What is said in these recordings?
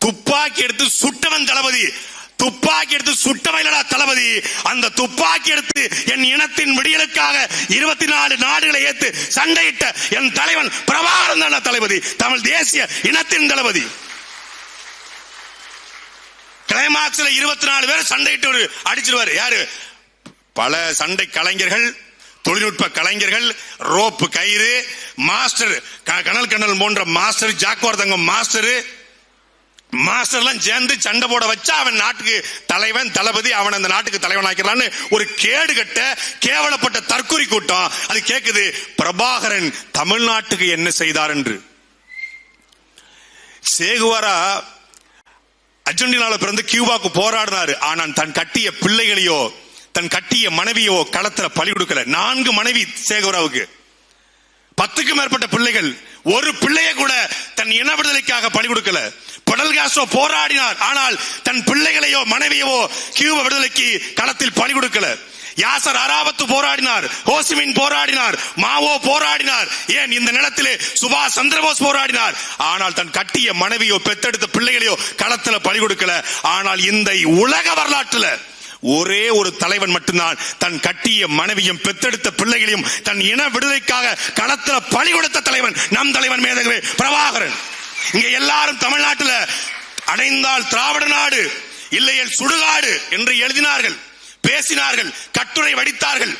துப்பாக்கி எடுத்து சுட்டவன் தளபதி. துப்பாக்கி எடுத்து சுட்டவைலடா தளபதி. அந்த துப்பாக்கி எடுத்து என் இனத்தின் விடியலுக்காக இருபத்தி நாலு நாடுகளை ஏத்து சண்டையிட்ட என் தலைவன் பிரபாகரன் தான தளபதி. தமிழ் தேசிய இனத்தின் தளபதி. கிளைமாக்ஸ்ல இருபத்தி நாலு பேர் சண்டையிட்டு அடிச்சிருவாரு. யாரு? பல சண்டை கலைஞர்கள் தொழில்நுட்ப கலைஞர்கள் ரோப்பு கயிறு மாஸ்டர் க- கனல் கண்ணல் போன்ற மாஸ்டர் ஜாக்குவார் தங்கம் மாஸ்டர் மாஸ்டர்லாம் சேர்ந்து சண்டை போட வச்சா அவன் நாட்டுக்கு தலைவன் தளபதி அவன் அந்த நாட்டுக்கு தலைவன் ஆக்கிறான்னு ஒரு கேடு கட்ட கேவலப்பட்ட தற்கொலை கூட்டம். அது கேக்குது பிரபாகரன் தமிழ்நாட்டுக்கு என்ன செய்தார் என்று. சேகுவாரா அர்ஜென்டினால பிறந்து கியூபாக்கு போராடினாரு. ஆனால் தன் கட்டிய பிள்ளைகளையோ தன் கட்டிய மனைவியோ களத்துல பலி கொடுக்கல. நான்கு மனைவி சேகுவராவுக்கு. பத்துக்கும் மேற்பட்ட பிள்ளைகள் ஒரு பிள்ளைய கூட தன் இன விடுதலைக்காக பலி கொடுக்கல. படல் போராடினார் ஆனால் தன் பிள்ளைகளையோ மனைவியவோ கியூப விடுதலைக்கு களத்தில் பலி கொடுக்கல. யாசர் அராபத்து போராடினார் ஹோசிமின் போராடினார் மாவோ போராடினார் ஏன் இந்த நிலத்திலே சுபாஷ் சந்திரபோஸ் போராடினார்? ஆனால் தன் கட்டிய மனைவியோ பெத்தெடுத்த பிள்ளைகளையோ களத்துல பலி கொடுக்கல. ஆனால் இந்த உலக வரலாற்றுல ஒரே ஒரு தலைவன் மட்டும்தான் தன் கட்டிய மனைவியும் பெத்தெடுத்த பிள்ளைகளையும் தன் இன விடுதலைக்காக களத்துல பழி கொடுத்த தலைவன் நம் தலைவன் மேதகவே பிரபாகரன். இங்க எல்லாரும் தமிழ்நாட்டில் அடைந்தால் திராவிட நாடு இல்லையேல் சுடுகாடு என்று எழுதினார்கள் பேசினார்கள் கட்டுரை வடித்தார்கள்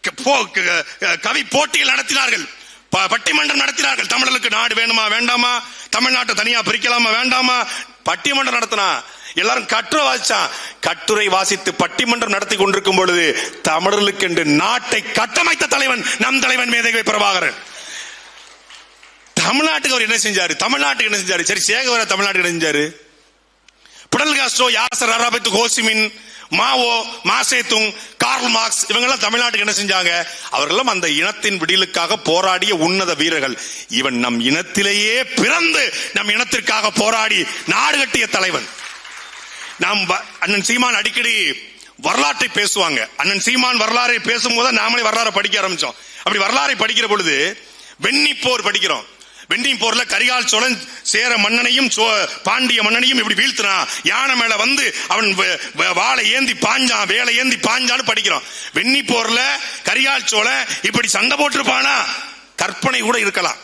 க- கவி போட்டிகள் நடத்தினார்கள் ப- பட்டிமன்றம் நடத்தினார்கள். தமிழர்களுக்கு நாடு வேணுமா வேண்டாமா? தமிழ்நாட்டை தனியா பிரிக்கலாமா வேண்டாமா? பட்டிமன்றம் நடத்தினா எல்லாரும் கட்டுரை வாசிச்சான். கட்டுரை வாசித்து பட்டிமன்றம் நடத்தி கொண்டிருக்கும் பொழுது தமிழர்களுக்கு என்று நாட்டை கட்டமைத்த தலைவன் நம் தலைவன் மேதகை பிரபாகரன். தமிழ்நாட்டுக்கு அவர் என்ன செஞ்சாரு? தமிழ்நாட்டுக்கு என்ன செஞ்சாரு? சரி சேகவர தமிழ்நாட்டுக்கு என்ன செஞ்சாரு? Fidel Castro Yasser Arafat Ho Chi Minh Mao Mao Tse-tung Karl Marx இவங்கெல்லாம் தமிழ்நாட்டுக்கு என்ன செஞ்சாங்க? அவர்களும் அந்த இனத்தின் விடியலுக்காக போராடிய உன்னத வீரர்கள். இவன் நம் இனத்திலேயே பிறந்து நம் இனத்திற்காக போராடி நாடு கட்டிய தலைவன். நாம் வ- அண்ணன் சீமான் அடிக்கடி வரலாற்றை பேசுவாங்க. அண்ணன் சீமான் வரலாறை பேசும்போது நாமளே வரலாறை படிக்க ஆரம்பிச்சோம். அப்படி வரலாறை படிக்கிற பொழுது வெண்ணி போர் படிக்கிறோம். வெண்ணி போர்ல கரிகால் சோழன் சேர மன்னனையும் சோ- பாண்டிய மன்னனையும் இப்படி வீழ்த்தினான். யானை மேல வந்து அவன் வ- வ- ஏந்தி பாஞ்சான் வேலை ஏந்தி பாஞ்சான்னு படிக்கிறோம். வெண்ணி போர்ல கரிகால் சோழன் இப்படி சண்டை போட்டிருப்பானா? கற்பனை கூட இருக்கலாம்.